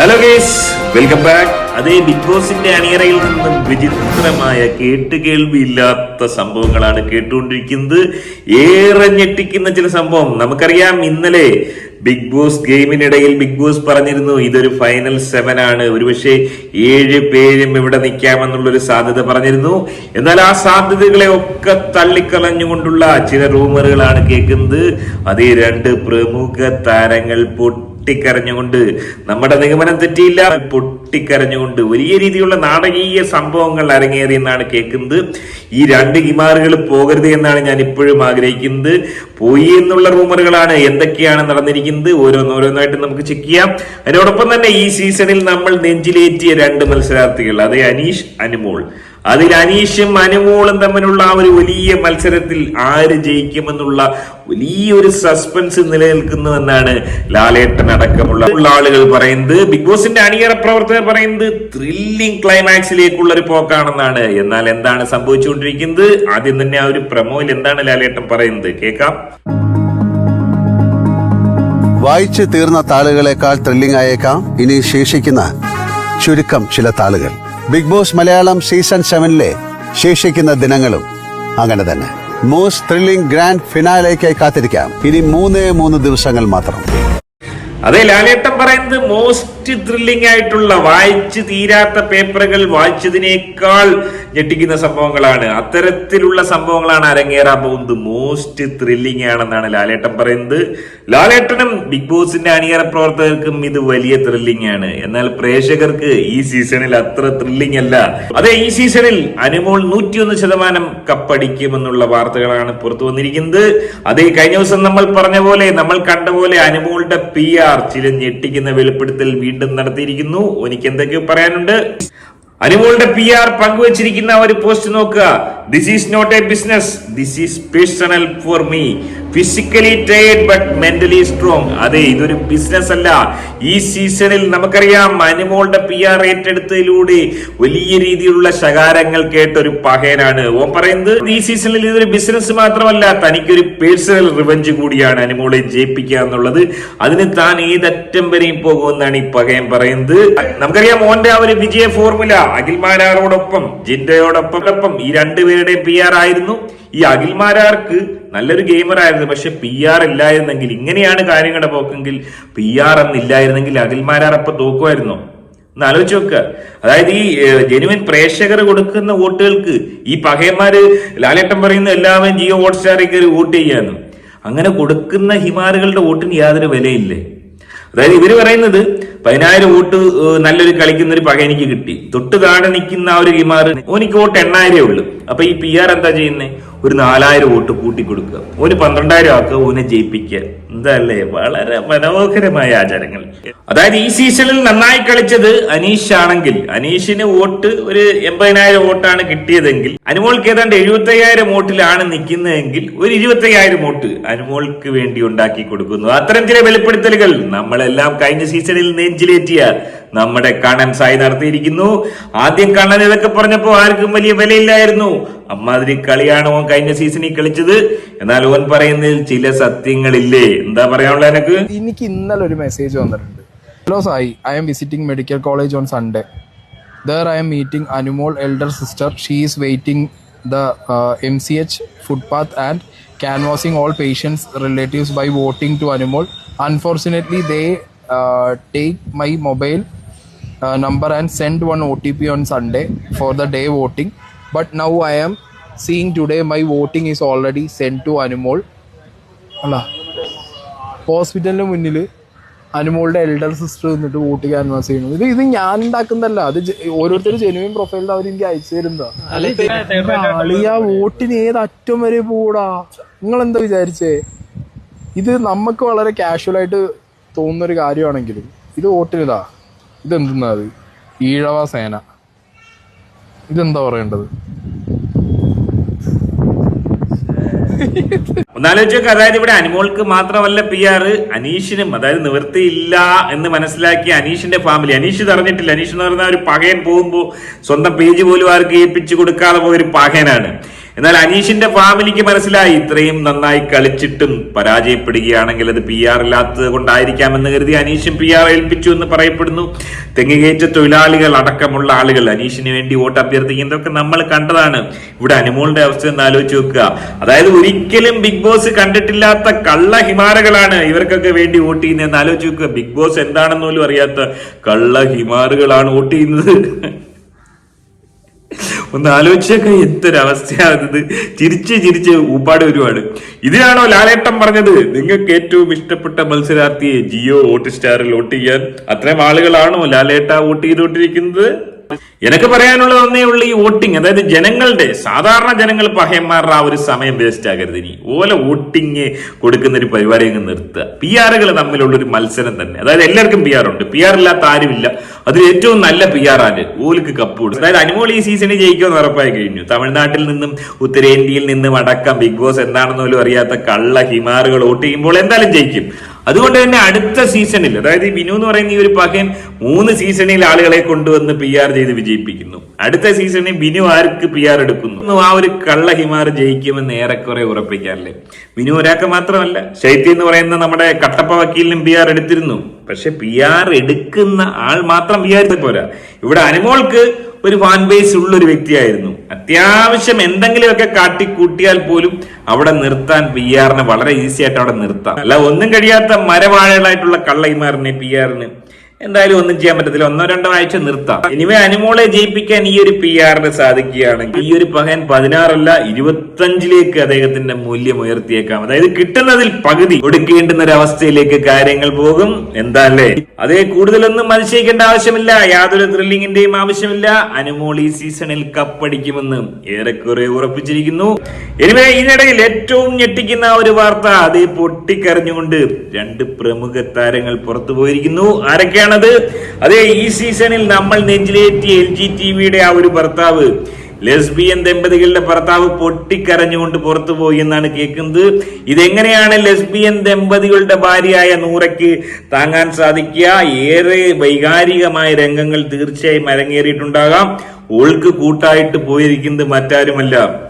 Hello guys welcome back അതേ big ബോസിന്റെ അണിയറയിൽ നിന്നും വിചിത്രമായ കേട്ടുകേൾവിയില്ലാത്ത സംഭവങ്ങളാണ് കേട്ടുകൊണ്ടിരിക്കുന്നത്. ഏറെ ഞെട്ടിക്കുന്ന ചില സംഭവം. നമുക്കറിയാം ഇന്നലെ ബിഗ് ബോസ് ഗെയിമിനിടയിൽ ബിഗ് ബോസ് പറഞ്ഞിരുന്നു ഇതൊരു ഫൈനൽ സെവൻ ആണ്. ഒരുപക്ഷെ ഏഴ് പേരും ഇവിടെ നിൽക്കാമെന്നുള്ളൊരു സാധ്യത പറഞ്ഞിരുന്നു. എന്നാൽ ആ സാധ്യതകളെ ഒക്കെ തള്ളിക്കളഞ്ഞുകൊണ്ടുള്ള ചില റൂമറുകളാണ് കേൾക്കുന്നത്. അതേ രണ്ട് പ്രമുഖ താരങ്ങൾ പൊട്ടി പൊട്ടിക്കരഞ്ഞുകൊണ്ട് നമ്മുടെ നിഗമനം തെറ്റിയില്ല. പൊട്ടിക്കരഞ്ഞുകൊണ്ട് വലിയ രീതിയിലുള്ള നാടകീയ സംഭവങ്ങൾ അരങ്ങേറി എന്നാണ് കേൾക്കുന്നത്. ഈ രണ്ട് ഹിമാറുകൾ പോകരുത് എന്നാണ് ഞാൻ ഇപ്പോഴും ആഗ്രഹിക്കുന്നത്. പോയി എന്നുള്ള റൂമറുകളാണ് എന്തൊക്കെയാണ് നടന്നിരിക്കുന്നത്. ഓരോന്നോരോന്നായിട്ട് നമുക്ക് ചെക്ക് ചെയ്യാം. അതിനോടൊപ്പം തന്നെ ഈ സീസണിൽ നമ്മൾ നെഞ്ചിലേറ്റിയ രണ്ട് മത്സരാർത്ഥികൾ. അതെ അനീഷ് അനുമോൾ. അതിൽ അനീഷും അനുമോളും തമ്മിലുള്ള ആ ഒരു വലിയ മത്സരത്തിൽ ആര് ജയിക്കുമെന്നുള്ള വലിയൊരു സസ്പെൻസ് നിലനിൽക്കുന്നുവെന്നാണ് ലാലേട്ടൻ അടക്കമുള്ള ആളുകൾ പറയുന്നത്. ബിഗ് ബോസിന്റെ അണിയറ പ്രവർത്തകർ പറയുന്നത് ത്രില്ലിംഗ് ക്ലൈമാക്സിലേക്കുള്ള ഒരു പോക്കാണെന്നാണ്. എന്നാൽ എന്താണ് സംഭവിച്ചുകൊണ്ടിരിക്കുന്നത്? ആദ്യം തന്നെ ആ ഒരു പ്രമോയിൽ എന്താണ് ലാലേട്ടൻ പറയുന്നത്? കേൾക്കാം. വായിച്ചു തീർന്ന താളുകളെക്കാൾ ത്രില്ലിംഗ് ആയേക്കാം. ഇനി ശേഷിക്കുന്ന ചുരുക്കം ചില താളുകൾ. ബിഗ് ബോസ് മലയാളം സീസൺ സെവനിലെ ശേഷിക്കുന്ന ദിനങ്ങളും അങ്ങനെ തന്നെ. മോസ്റ്റ് ത്രില്ലിംഗ് ഗ്രാൻഡ് ഫിനാലേക്കായി കാത്തിരിക്കാം. ഇനി മൂന്നേ മൂന്ന് ദിവസങ്ങൾ മാത്രം. അതെ ലാലേട്ടൻ പറയുന്നത് മോസ്റ്റ് ത്രില്ലിംഗ് ആയിട്ടുള്ള വായിച്ച് തീരാത്ത പേപ്പറുകൾ വായിച്ചതിനേക്കാൾ ഞെട്ടിക്കുന്ന സംഭവങ്ങളാണ്. അത്തരത്തിലുള്ള സംഭവങ്ങളാണ് അരങ്ങേറാൻ പോകുന്നത്. മോസ്റ്റ് ത്രില്ലിംഗ് ആണെന്നാണ് ലാലേട്ടൻ പറയുന്നത്. ലാലേട്ടനും ബിഗ് ബോസിന്റെ അണിയറ പ്രവർത്തകർക്കും ഇത് വലിയ ത്രില്ലിംഗ് ആണ്. എന്നാൽ പ്രേക്ഷകർക്ക് ഈ സീസണിൽ അത്ര ത്രില്ലിംഗ് അല്ല. അതെ ഈ സീസണിൽ അനുമോൾ നൂറ്റിയൊന്ന് ശതമാനം കപ്പടിക്കുമെന്നുള്ള വാർത്തകളാണ് പുറത്തു വന്നിരിക്കുന്നത്. അതെ കഴിഞ്ഞ ദിവസം നമ്മൾ പറഞ്ഞ പോലെ നമ്മൾ കണ്ട പോലെ അനുമോളുടെ പി ആർ ചില ഞെട്ടിക്കുന്ന വെളിപ്പെടുത്തൽ വീണ്ടും നടത്തിയിരിക്കുന്നു. എനിക്ക് എന്തൊക്കെയോ പറയാനുണ്ട്? അനുമോളുടെ പി ആർ പങ്കുവച്ചിരിക്കുന്ന ഒരു പോസ്റ്റ് നോക്കുക. This is not a business this is personal for me physically tired but mentally strong അതെ ഇതൊരു ബിസിനസ് അല്ല. ഈ സീസണിൽ നമുക്കറിയാം അനുമോളുടെ പി ആർ ഏറ്റെടുത്തതിലൂടെ വലിയ രീതിയിലുള്ള ശകാരങ്ങൾ കേട്ട ഒരു പഹേനാണ് ഓൻ പറയുന്നത് ഈ സീസണിൽ ഇതൊരു ബിസിനസ് മാത്രമല്ല തനിക്കൊരു പേഴ്സണൽ റിവഞ്ച് കൂടിയാണ് അനുമോളെ ജയിപ്പിക്കുക എന്നുള്ളത്. അതിന് താൻ ഏതറ്റം വരെയും പോകുമെന്നാണ് ഈ പകയൻ പറയുന്നത്. നമുക്കറിയാം ഓന്റെ ആ ഒരു വിജയ ഫോർമുല അഖിൽ മാരാറോടൊപ്പം ജിൻഡയോടൊപ്പം ഈ രണ്ടുപേരുടെയും പി ആർ ആയിരുന്നു. ഈ അഖിൽമാരാർക്ക് നല്ലൊരു ഗെയിമർ ആയിരുന്നു. പക്ഷെ പി ആർ ഇല്ലായിരുന്നെങ്കിൽ ഇങ്ങനെയാണ് കാര്യങ്ങളുടെ പോക്കെങ്കിൽ പി ആർ എന്നില്ലായിരുന്നെങ്കിൽ അഖിൽമാരാർ അപ്പൊ തോക്കുമായിരുന്നോ? ഒന്ന് ആലോചിച്ച് നോക്കുക. അതായത് ഈ ജെനുവിൻ പ്രേക്ഷകർ കൊടുക്കുന്ന വോട്ടുകൾക്ക് ഈ പകയന്മാര് ലാലേട്ടൻ പറയുന്ന എല്ലാവരും ജിയോ ഹോട്ട്സ്റ്റാറിൽ കയറി വോട്ട് ചെയ്യാന്ന്. അങ്ങനെ കൊടുക്കുന്ന ഹിമാലുകളുടെ വോട്ടിന് യാതൊരു വിലയില്ലേ? അതായത് ഇവർ പറയുന്നത് പതിനായിരം വോട്ട് നല്ലൊരു കളിക്കുന്ന ഒരു പക എനിക്ക് കിട്ടി. തൊട്ട് താഴെ നിൽക്കുന്ന ആ ഒരു ഹിമാർ ഓനിക്ക് വോട്ട് എണ്ണായിരേ ഉള്ളൂ. അപ്പൊ ഈ പി ആർ എന്താ ചെയ്യുന്നത് ഒരു നാലായിരം വോട്ട് കൂട്ടി കൊടുക്കുക ഒരു പന്ത്രണ്ടായിരം ആക്കുക ഓനെ ജയിപ്പിക്കുക. എന്തല്ലേ വളരെ മനോഹരമായ ആചാരങ്ങൾ. അതായത് ഈ സീസണിൽ നന്നായി കളിച്ചത് അനീഷ് ആണെങ്കിൽ അനീഷിന് വോട്ട് ഒരു എൺപതിനായിരം വോട്ടാണ് കിട്ടിയതെങ്കിൽ അനുമോൾക്ക് ഏതാണ്ട് എഴുപത്തി അയ്യായിരം വോട്ടിലാണ് നിൽക്കുന്നതെങ്കിൽ ഒരു ഇരുപത്തി അയ്യായിരം വോട്ട് അനുമോൾക്ക് വേണ്ടി ഉണ്ടാക്കി കൊടുക്കുന്നു. അത്തരം ചില വെളിപ്പെടുത്തലുകൾ നമ്മളെല്ലാം കഴിഞ്ഞ സീസണിൽ നെഞ്ചിലേറ്റിയ നമ്മുടെ കണ്ണൻ സായി നടത്തിയിരിക്കുന്നു. ആദ്യം കണ്ണൻ ഇതൊക്കെ പറഞ്ഞപ്പോൾ ആർക്കും വലിയ വിലയില്ലായിരുന്നു. അമ്മാതിരി കളിയാണ് ഓൻ കഴിഞ്ഞ സീസണിൽ കളിച്ചത്. എന്നാൽ ഓൻ പറയുന്നതിൽ ചില സത്യങ്ങളില്ലേ? എന്താ പറയാനുള്ള എനക്ക് എനിക്ക് ഇന്നലെ ഒരു മെസ്സേജ് വന്നിട്ടുണ്ട്. Hello Sai. I am visiting medical college on Sunday there I am meeting Anumol elder sister she is waiting the M C H footpath and canvassing all patients relatives by voting to Anumol unfortunately they take my mobile number and send one OTP on Sunday for the day voting. But now I am seeing today my voting is already sent to Anumol അല്ല ഹോസ്പിറ്റലിന് മുന്നിൽ അനുമോളുടെ elder sister നിന്നിട്ട് vote canvass ചെയ്യുന്നു ഇത് ഇത് ഞാൻ ഉണ്ടാക്കുന്നതല്ല. അത് ഓരോരുത്തർ ജെനുവിൻ പ്രൊഫൈലിൽ അവർ എനിക്ക് അയച്ചു തരുന്നതാ. അളിയ വോട്ടിന് ഏത് അറ്റം വരെ പോടാ? നിങ്ങൾ എന്താ വിചാരിച്ചേ? ഇത് നമുക്ക് വളരെ കാഷ്വൽ ആയിട്ട് തോന്നുന്ന ഒരു കാര്യമാണെങ്കിലും ഇത് വോട്ടിനിതാ ഇതെന്തുന്നാ അത്? ഈഴവ സേന. ഇതെന്താ പറയേണ്ടത്? ഒന്നാലോചിച്ചൊക്കെ അതായത് ഇവിടെ അനിമോൾക്ക് മാത്രമല്ല പി ആർ അനീഷിനും അതായത് നിവൃത്തിയില്ല എന്ന് മനസ്സിലാക്കി അനീഷിന്റെ ഫാമിലി അനീഷ് അറിഞ്ഞിട്ടില്ല. അനീഷ് എന്ന് പറഞ്ഞ ഒരു പകയൻ പോകുമ്പോൾ സ്വന്തം പേജ് പോലും ആർക്ക് ഏൽപ്പിച്ചു കൊടുക്കാതെ പോയ ഒരു പകയനാണ്. എന്നാൽ അനീഷിന്റെ ഫാമിലിക്ക് മനസ്സിലായി ഇത്രയും നന്നായി കളിച്ചിട്ടും പരാജയപ്പെടുകയാണെങ്കിൽ അത് പി ആർ ഇല്ലാത്തത് കൊണ്ടായിരിക്കാമെന്ന് കരുതി അനീഷും പി ആർ ഏൽപ്പിച്ചു എന്ന് പറയപ്പെടുന്നു. തെങ്ങുകയറ്റ തൊഴിലാളികൾ അടക്കമുള്ള ആളുകൾ അനീഷിന് വേണ്ടി വോട്ട് അഭ്യർത്ഥിക്കുന്നതൊക്കെ നമ്മൾ കണ്ടതാണ്. ഇവിടെ അനുമോളുടെ അവസ്ഥ എന്ന് ആലോചിച്ച് നോക്കുക. അതായത് ഒരിക്കലും ബിഗ് ബോസ് കണ്ടിട്ടില്ലാത്ത കള്ള ഹിമാറുകളാണ് ഇവർക്കൊക്കെ വേണ്ടി വോട്ട് ചെയ്യുന്നത് എന്ന് ആലോചിച്ച് നോക്കുക. ബിഗ് ബോസ് എന്താണെന്ന് പോലും അറിയാത്ത കള്ള ഹിമാറുകളാണ് വോട്ട് ചെയ്യുന്നത്. ഒന്ന് ആലോചിച്ചൊക്കെ എന്തൊരവസ്ഥയാണിത്. ചിരിച്ച് ചിരിച്ച് ഊപ്പാട് വരുവാണ്. ഇതിനാണോ ലാലേട്ടം പറഞ്ഞത്? നിങ്ങൾക്ക് ഏറ്റവും ഇഷ്ടപ്പെട്ട മത്സരാർത്ഥിയെ ജിയോ വോട്ട് സ്റ്റാറിൽ വോട്ട് ചെയ്യാൻ അത്രയും ആളുകളാണോ ലാലേട്ട വോട്ട് ചെയ്തുകൊണ്ടിരിക്കുന്നത്? എനിക്ക് പറയാനുള്ളത് ഒന്നേ ഉള്ളൂ ഈ വോട്ടിംഗ്. അതായത് ജനങ്ങളുടെ സാധാരണ ജനങ്ങൾ പഹയന്മാരുടെ ആ ഒരു സമയം വേസ്റ്റ് ആകരുത്. ഇനി ഓല വോട്ടിംഗ് കൊടുക്കുന്ന ഒരു പരിപാടി അങ്ങ് നിർത്തുക. പി ആറുകൾ തമ്മിലുള്ള ഒരു മത്സരം തന്നെ. അതായത് എല്ലാവർക്കും പി ആർ ഉണ്ട്. പി ആർ ഇല്ലാത്ത ആരുമില്ല അതിൽ ഏറ്റവും നല്ല പി ആർ ആണ് ഓലിക്ക് കപ്പ് കൊടുക്കും അതായത് അനുമോൾ ഈ സീസണിൽ ജയിക്കുമെന്ന് ഉറപ്പായി കഴിഞ്ഞു. തമിഴ്നാട്ടിൽ നിന്നും ഉത്തരേന്ത്യയിൽ നിന്നും അടക്കം ബിഗ് ബോസ് എന്താണെന്ന് പോലും അറിയാത്ത കള്ള ഹിമാറുകൾ വോട്ട് ചെയ്യുമ്പോൾ എന്തായാലും ജയിക്കും. അതുകൊണ്ട് തന്നെ അടുത്ത സീസണിൽ അതായത് വിനു എന്ന് പറയുന്ന ഈ ഒരു പകൻ മൂന്ന് സീസണിൽ ആളുകളെ കൊണ്ടുവന്ന് പി ആർ ചെയ്ത് വിജയിപ്പിക്കുന്നു. അടുത്ത സീസണിൽ വിനു ആർക്ക് പി ആർ എടുക്കുന്നു? ആ ഒരു കള്ള ഹിമാർ ജയിക്കുമെന്ന് ഏറെക്കുറെ ഉറപ്പിക്കാറില്ലേ? വിനു ഒരാൾക്ക് മാത്രമല്ല. ശൈത്യം എന്ന് പറയുന്ന നമ്മുടെ കട്ടപ്പ വക്കീലിനും പി ആർ എടുത്തിരുന്നു. പക്ഷെ പി ആർ എടുക്കുന്ന ആൾ മാത്രം പി ആർ പോരാ. ഇവിടെ അനുമോൾക്ക് ഒരു ഫാൻ ബേസ് ഉള്ള ഒരു വ്യക്തിയായിരുന്നു. അത്യാവശ്യം എന്തെങ്കിലുമൊക്കെ കാട്ടിക്കൂട്ടിയാൽ പോലും അവിടെ നിർത്താൻ പി ആറിന് വളരെ ഈസി ആയിട്ട് അവിടെ നിർത്താം. അല്ല ഒന്നും കഴിയാത്ത മരവാഴകളായിട്ടുള്ള കള്ളൈമാറിനെ പി ആറിന് എന്തായാലും ഒന്നും ചെയ്യാൻ പറ്റത്തില്ല. ഒന്നോ രണ്ടോ ആഴ്ച നിർത്താം. ഇനിമേ അനുമോളെ ജയിപ്പിക്കാൻ ഈ ഒരു പി ആറിന് സാധിക്കുകയാണെങ്കിൽ ഈ ഒരു പകൻ പതിനാറല്ല ഇരുപത്തഞ്ചിലേക്ക് അദ്ദേഹത്തിന്റെ മൂല്യം ഉയർത്തിയേക്കാം. അതായത് കിട്ടുന്നതിൽ പകുതി കൊടുക്കേണ്ടുന്ന ഒരു അവസ്ഥയിലേക്ക് കാര്യങ്ങൾ പോകും. എന്താ അല്ലേ അതേ കൂടുതലൊന്നും അതിശയിക്കേണ്ട ആവശ്യമില്ല. യാതൊരു ത്രില്ലിങ്ങിന്റെയും ആവശ്യമില്ല. അനുമോൾ ഈ സീസണിൽ കപ്പടിക്കുമെന്ന് ഏറെക്കുറെ ഉറപ്പിച്ചിരിക്കുന്നു. എനിവേ ഇതിനിടയിൽ ഏറ്റവും ഞെട്ടിക്കുന്ന ഒരു വാർത്ത അതേ പൊട്ടിക്കറിഞ്ഞുകൊണ്ട് രണ്ട് പ്രമുഖ താരങ്ങൾ പുറത്തു പോയിരിക്കുന്നു ആരൊക്കെയാണത് അതേ ഈ സീസണിൽ നമ്മൾ നെഞ്ചിലേറ്റി എൽ ജി ടി വിയുടെ ആ ഒരു ഭർത്താവ് ലെസ്ബിയൻ ദമ്പതികളുടെ ഭർത്താവ് പൊട്ടിക്കരഞ്ഞുകൊണ്ട് പുറത്തു പോയി എന്നാണ് കേൾക്കുന്നത്. ഇതെങ്ങനെയാണ് ലെസ്ബിയൻ ദമ്പതികളുടെ ഭാര്യയായ നൂറയ്ക്ക് താങ്ങാൻ സാധിക്കുക? ഏറെ വൈകാരികമായ രംഗങ്ങൾ തീർച്ചയായും അരങ്ങേറിയിട്ടുണ്ടാകാം. ഓൾക്ക് കൂട്ടായിട്ട് പോയിരിക്കുന്നത് മറ്റാരുമല്ല.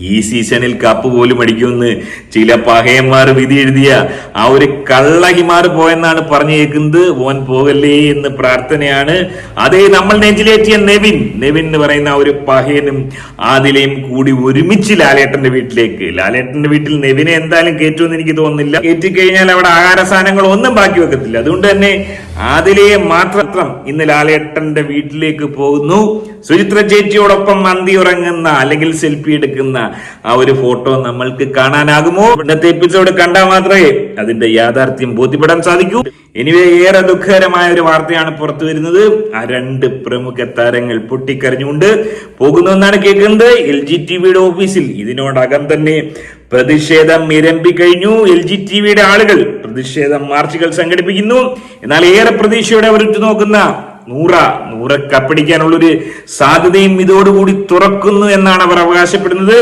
ഈ സീസണിൽ കപ്പ് പോലും അടിക്കുമെന്ന് ചില പഹയന്മാർ വിധി എഴുതിയ ആ ഒരു കള്ളഹിമാർ പോയെന്നാണ് പറഞ്ഞു കേൾക്കുന്നത് ഓൻ പോകല്ലേ എന്ന് പ്രാർത്ഥനയാണ്. അതേ നമ്മൾ നെഞ്ചിലേറ്റിയ നെവിൻ. നെവിൻ എന്ന് പറയുന്ന ആ ഒരു പഹയനും ആദിലയും കൂടി ഒരുമിച്ച് ലാലേട്ടന്റെ വീട്ടിലേക്ക്. ലാലേട്ടന്റെ വീട്ടിൽ നെവിനെ എന്തായാലും കയറ്റുമെന്ന് എനിക്ക് തോന്നുന്നില്ല. കയറ്റിക്കഴിഞ്ഞാൽ അവിടെ ആഹാര സാധനങ്ങൾ ഒന്നും ബാക്കി വെക്കത്തില്ല. അതുകൊണ്ട് തന്നെ ആദിലയെ മാത്രം ഇന്ന് ലാലേട്ടന്റെ വീട്ടിലേക്ക് പോകുന്നു. സുചിത്ര ചേച്ചിയോടൊപ്പം മന്തി ഉറങ്ങുന്ന അല്ലെങ്കിൽ സെൽഫി എടുക്കുന്ന ആ ഒരു ഫോട്ടോ നമ്മൾക്ക് കാണാനാകുമോ? ഇന്നത്തെ എപ്പിസോഡ് കണ്ടാൽ മാത്രമേ അതിന്റെ യാഥാർത്ഥ്യം ബോധ്യപ്പെടാൻ സാധിക്കൂ. എനിവേ ഏറെ ദുഃഖകരമായ ഒരു വാർത്തയാണ് പുറത്തു വരുന്നത്. ആ രണ്ട് പ്രമുഖ താരങ്ങൾ പൊട്ടിക്കരഞ്ഞുകൊണ്ട് പോകുന്നു എന്നാണ് കേൾക്കുന്നത്. എൽ ജി ടി വിയുടെ ഓഫീസിൽ ഇതിനോടകം തന്നെ പ്രതിഷേധം ഇരമ്പിക്കഴിഞ്ഞു എൽ ജി ടി വിയുടെ ആളുകൾ പ്രതിഷേധം മാർച്ചുകൾ സംഘടിപ്പിക്കുന്നു. എന്നാൽ ഏറെ പ്രതീക്ഷയോടെ അവർ നോക്കുന്ന നൂറ നൂറ കപ്പടിക്കാനുള്ളൊരു സാധ്യതയും ഇതോടുകൂടി തുറക്കുന്നു എന്നാണ് അവർ അവകാശപ്പെടുന്നത്.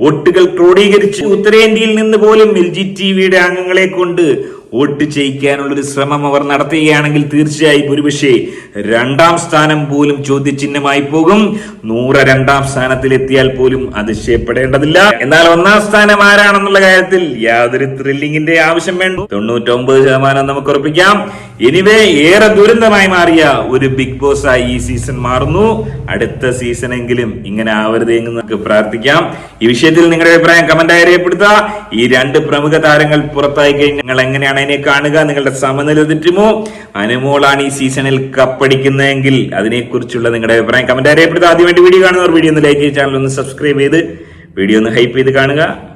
വോട്ടുകൾ ക്രോഡീകരിച്ച് ഉത്തരേന്ത്യയിൽ നിന്ന് പോലും എൽ ജി ടി വിയുടെ അംഗങ്ങളെ കൊണ്ട് വോട്ട് ചെയ്യിക്കാനുള്ളൊരു ശ്രമം അവർ നടത്തുകയാണെങ്കിൽ തീർച്ചയായും ഒരുപക്ഷെ രണ്ടാം സ്ഥാനം പോലും ചോദ്യചിഹ്നമായി പോകും. നൂറ് രണ്ടാം സ്ഥാനത്തിലെത്തിയാൽ പോലും അതിശയപ്പെടേണ്ടതില്ല. എന്നാൽ ഒന്നാം സ്ഥാനം ആരാണെന്നുള്ള കാര്യത്തിൽ യാതൊരു ത്രില്ലിങ്ങിന്റെ ആവശ്യം വേണ്ടു. തൊണ്ണൂറ്റൊമ്പത് ശതമാനം നമുക്ക് ഉറപ്പിക്കാം. എനിവേ ഏറെ ദുരന്തമായി മാറിയ ഒരു ബിഗ് ബോസ് ആയി ഈ സീസൺ മാറുന്നു. അടുത്ത സീസണെങ്കിലും ഇങ്ങനെ ആവരുത് എന്ന് നമുക്ക് പ്രാർത്ഥിക്കാം. ഈ വിഷയത്തിൽ നിങ്ങളുടെ അഭിപ്രായം കമന്റായി രേഖപ്പെടുത്തുക. ഈ രണ്ട് പ്രമുഖ താരങ്ങൾ പുറത്തായി കഴിഞ്ഞാൽ നിങ്ങൾ എങ്ങനെയാണ് അതിനെ കാണുക നിങ്ങളുടെ സമനില തെറ്റുമോ? അനുമോളാണ് ഈ സീസണിൽ കപ്പടിക്കുന്നതെങ്കിൽ അതിനെക്കുറിച്ചുള്ള നിങ്ങളുടെ അഭിപ്രായം കമന്റ് അറിയപ്പെടുത്താൻ ആദ്യം വേണ്ടി വീഡിയോ കാണുന്നവർ വീഡിയോ ഒന്ന് ലൈക്ക് ചെയ്ത് ചാനൽ ഒന്ന് സബ്സ്ക്രൈബ് ചെയ്ത് വീഡിയോ ഒന്ന് ഹൈപ്പ് ചെയ്ത് കാണുക.